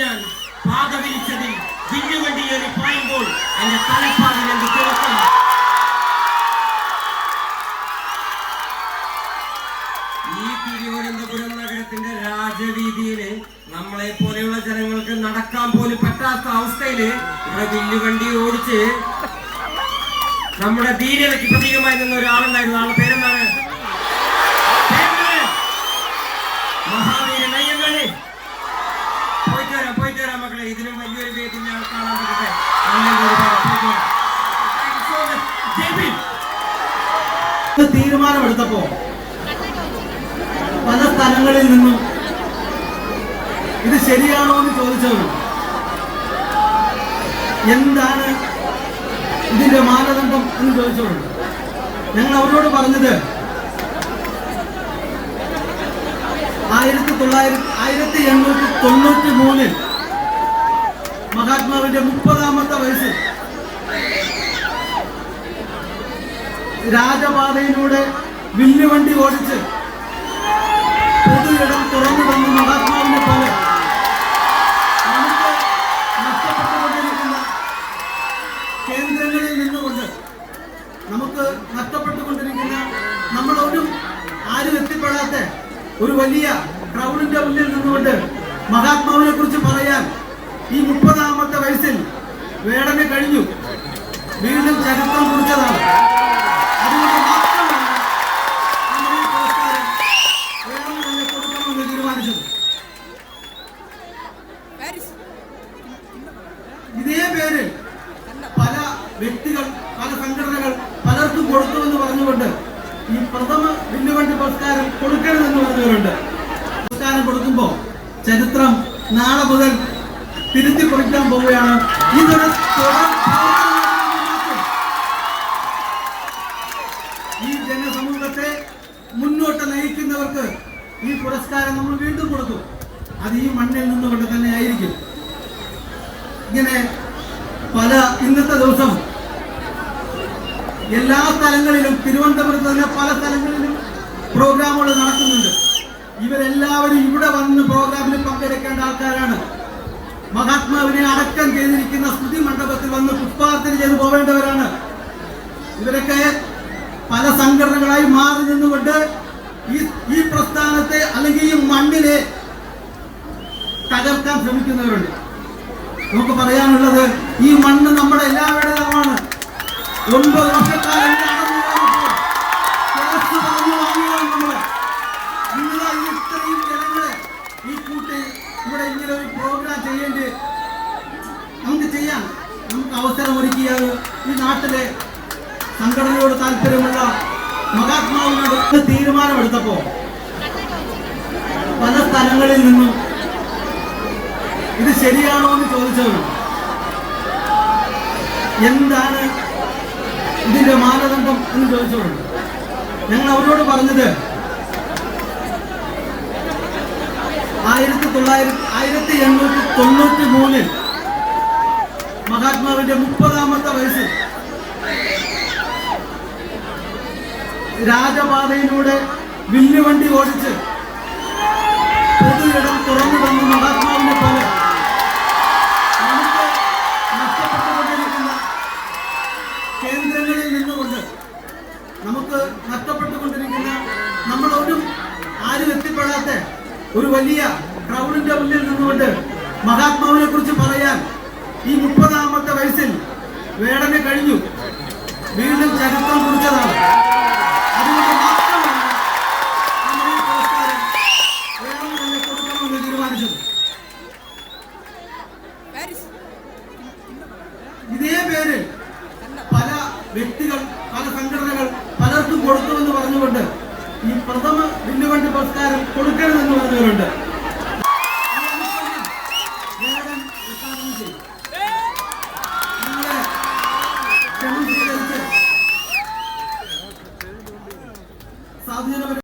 ഞാൻ പാത വിരിച്ചതിൽ വില്ലുവണ്ടിയേറി പായുമ്പോൾ എന്റെ തലപ്പാതിൽ എന്ത് തിളക്കം ഈ തിരുവനന്തപുരം നഗരത്തിന്റെ രാജവീതിയിൽ നമ്മളെ പോലെയുള്ള ജനങ്ങൾക്ക് നടക്കാൻ പോലും പറ്റാത്ത അവസ്ഥയിൽ ഇവിടെ വില്ലുവണ്ടി ഓടിച്ച് നമ്മുടെ ധീരതയ്ക്ക് പ്രതീകമായി നിന്ന ഒരാളുണ്ടായിരുന്നു ആളുടെ പേരെന്താണ്? തീരുമാനമെടുത്തപ്പോ പല സ്ഥലങ്ങളിൽ നിന്നും ഇത് ശരിയാണോ എന്ന് ചോദിച്ചവർ എന്താണ് ഇതിന്റെ മാനദണ്ഡം എന്ന് ചോദിച്ചവരുണ്ട് ഞങ്ങൾ അവരോട് പറഞ്ഞത് ആയിരത്തി തൊള്ളായിരത്തി ആയിരത്തി എണ്ണൂറ്റി തൊണ്ണൂറ്റി മൂന്നിൽ മഹാത്മാവിന്റെ മുപ്പതാമത്തെ വയസ്സിൽ രാജപാതയിലൂടെ വില്ലുവണ്ടി ഓടിച്ച് പൊതു ഇടം തുറന്നു തന്ന മഹാത്മാവിനെ പോലെ. കേന്ദ്രങ്ങളിൽ നിന്നുകൊണ്ട് നമുക്ക് നഷ്ടപ്പെട്ടുകൊണ്ടിരിക്കുന്ന നമ്മളൊരു ആരും എത്തിപ്പെടാത്ത ഒരു വലിയ ക്രൗഡിന്റെ മുന്നിൽ നിന്നുകൊണ്ട് മഹാത്മാവിനെ കുറിച്ച് പറയാൻ ഈ മുപ്പതാമത്തെ വയസ്സിൽ വേടനെ കഴിഞ്ഞു. വീണ്ടും ചരിത്രം കുറിച്ചതാണ് അതുകൊണ്ട് മാത്രമാണ് നമ്മൾ ഈ പുരസ്കാരം വേണം തന്നെ കൊടുക്കണമെന്ന് തീരുമാനിച്ചത് ഇതേ പേരിൽ പല വ്യക്തികൾ പല സംഘടനകൾ പലർക്കും കൊടുക്കുമെന്ന് പറഞ്ഞുകൊണ്ട് ഈ പ്രഥമ വില്ലുവണ്ടി പുരസ്കാരം കൊടുക്കരുതെന്ന് പറഞ്ഞവരുണ്ട്. പുരസ്കാരം കൊടുക്കുമ്പോ ചരിത്രം നാളെ മുതൽ തിരുത്തി കുറിക്കാൻ പോവുകയാണ്. ഇതൊരു ഈ ജനസമൂഹത്തെ മുന്നോട്ട് നയിക്കുന്നവർക്ക് ഈ പുരസ്കാരം നമ്മൾ വീണ്ടും കൊടുക്കും. അത് ഈ മണ്ണിൽ നിന്നുകൊണ്ട് തന്നെ ആയിരിക്കും. ഇങ്ങനെ പല ഇന്നത്തെ ദിവസം എല്ലാ സ്ഥലങ്ങളിലും തിരുവനന്തപുരത്ത് തന്നെ പല സ്ഥലങ്ങളിലും പ്രോഗ്രാമുകൾ നടക്കുന്നുണ്ട്. ഇവരെല്ലാവരും ഇവിടെ വന്ന് പ്രോഗ്രാമിൽ പങ്കെടുക്കേണ്ട ആൾക്കാരാണ്. മഹാത്മാവിനെ അടക്കം ചെയ്തിരിക്കുന്ന സ്തുതി മണ്ഡപത്തിൽ വന്ന് പുഷ്പാർച്ചന ചെയ്ത് പോവേണ്ടവരാണ്. ഇവരൊക്കെ പല സംഘടനകളായി മാറി നിന്നുകൊണ്ട് ഈ ഈ പ്രസ്ഥാനത്തെ അല്ലെങ്കിൽ ഈ മണ്ണിനെ തകർക്കാൻ ശ്രമിക്കുന്നവരുണ്ട്. നമുക്ക് പറയാനുള്ളത് ഈ മണ്ണ് നമ്മുടെ എല്ലാവരുടേതുമാണ് ഒൻപത് ഇവിടെ പ്രോഗ്രാം നമുക്ക് ചെയ്യാം. അവസരം ഒരുക്കിയത് ഈ നാട്ടിലെ സംഘടനയോട് താല്പര്യമുള്ള മഹാത്മാവിനോട് തീരുമാനമെടുത്തപ്പോ പല സ്ഥലങ്ങളിൽ നിന്നും ഇത് ശരിയാണോ എന്ന് ചോദിച്ചവരുണ്ട് എന്താണ് ഇതിന്റെ മാനദണ്ഡം എന്ന് ചോദിച്ചോളൂ. ഞങ്ങൾ അവരോട് പറഞ്ഞത് ആയിരത്തി തൊള്ളായിരത്തി ആയിരത്തി എണ്ണൂറ്റി തൊണ്ണൂറ്റി മൂന്നിൽ മഹാത്മാവിന്റെ മുപ്പതാമത്തെ വയസ്സിൽ രാജപാതയിലൂടെ വില്ലുവണ്ടി ഓടിച്ച് പൊതു തുറന്നു തന്ന മഹാത്മാവിനെ പോലെ നമുക്ക് നഷ്ടപ്പെട്ടുകൊണ്ടിരിക്കുന്ന കേന്ദ്രങ്ങളിൽ നിന്നുകൊണ്ട് നമുക്ക് നഷ്ടപ്പെട്ടുകൊണ്ടിരിക്കുന്ന നമ്മളൊരു ആരും എത്തിപ്പെടാത്ത ഒരു വലിയ ക്രൗഡിന്റെ മുന്നിൽ നിന്നുകൊണ്ട് മഹാത്മാവിനെ കുറിച്ച് പറയാൻ ഈ മുപ്പതാമത്തെ വയസ്സിൽ വേടനെ കഴിഞ്ഞു. വീണ്ടും ചരിത്രം കുറിച്ചതാണ്. അതുകൊണ്ട് മാത്രമാണ് നമ്മൾ ഈ പുരസ്കാരം വേണം തന്നെ കൊടുക്കണമെന്ന് തീരുമാനിച്ചത്. ഇതേ പേര് പല വ്യക്തികൾ പല സംഘടനകൾ പലർക്കും കൊടുക്കുമെന്ന് പറഞ്ഞുകൊണ്ട് ഈ പ്രഥമ വില്ലുവണ്ടി പുരസ്കാരം പറഞ്ഞവരുണ്ട് Sağ